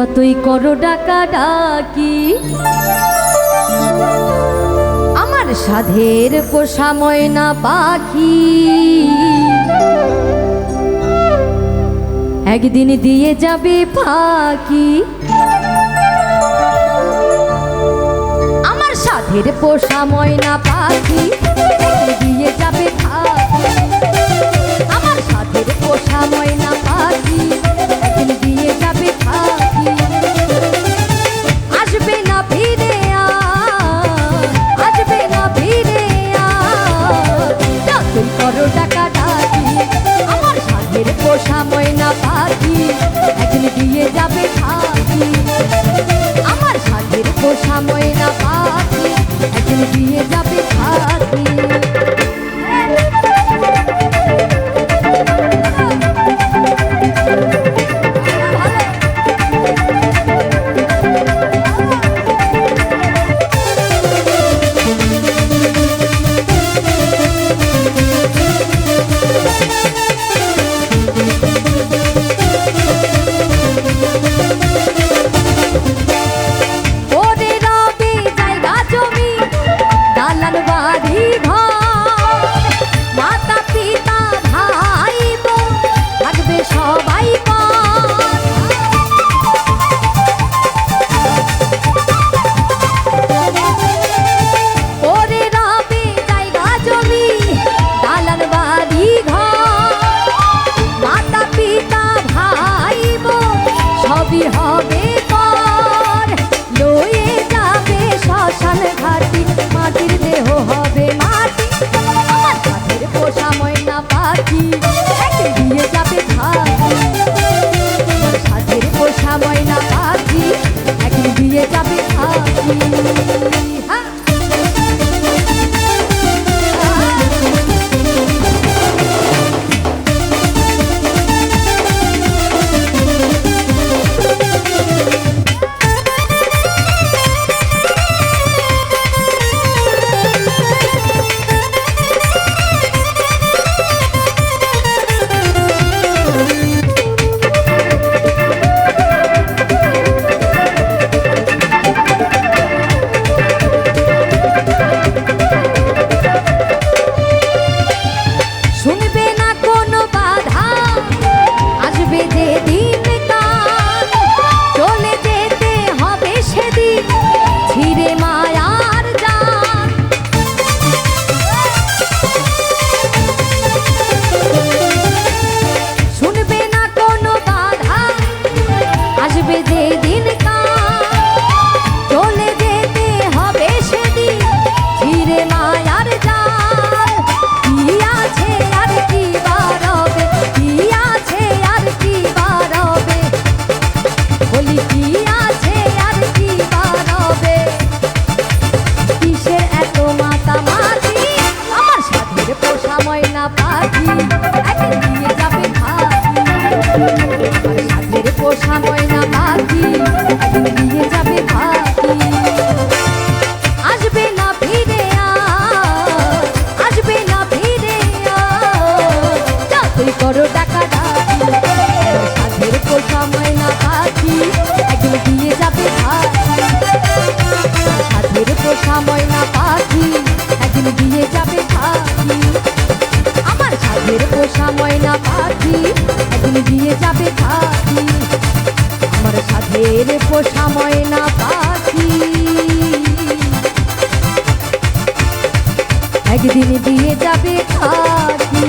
যতই করো ডাকা ডাকি আমার সাধের পোষা ময়না পাখি। একদিন দিয়ে যাবে পাখি আমার সাধের পোষা ময়না পাখি। পাখি একদিন দিয়ে যাবে খাকি আমার সাথের পোষা ময়না পাখি একদিন দিয়ে যাবে খাকি যতই করো টাকা ডাকি সাধের পোষা ময়না পাখি, একদিন দিয়ে যাবে সাধের পোষা ময়না পাখি, একদিন দিয়ে যাবে পাখি আমার সাধের পোষা ময়না পাখি, একদিন দিয়ে যাবে পাখি আমার সাধের পোষা ময়না পাখি। একদিন দিয়ে যাবে খাকি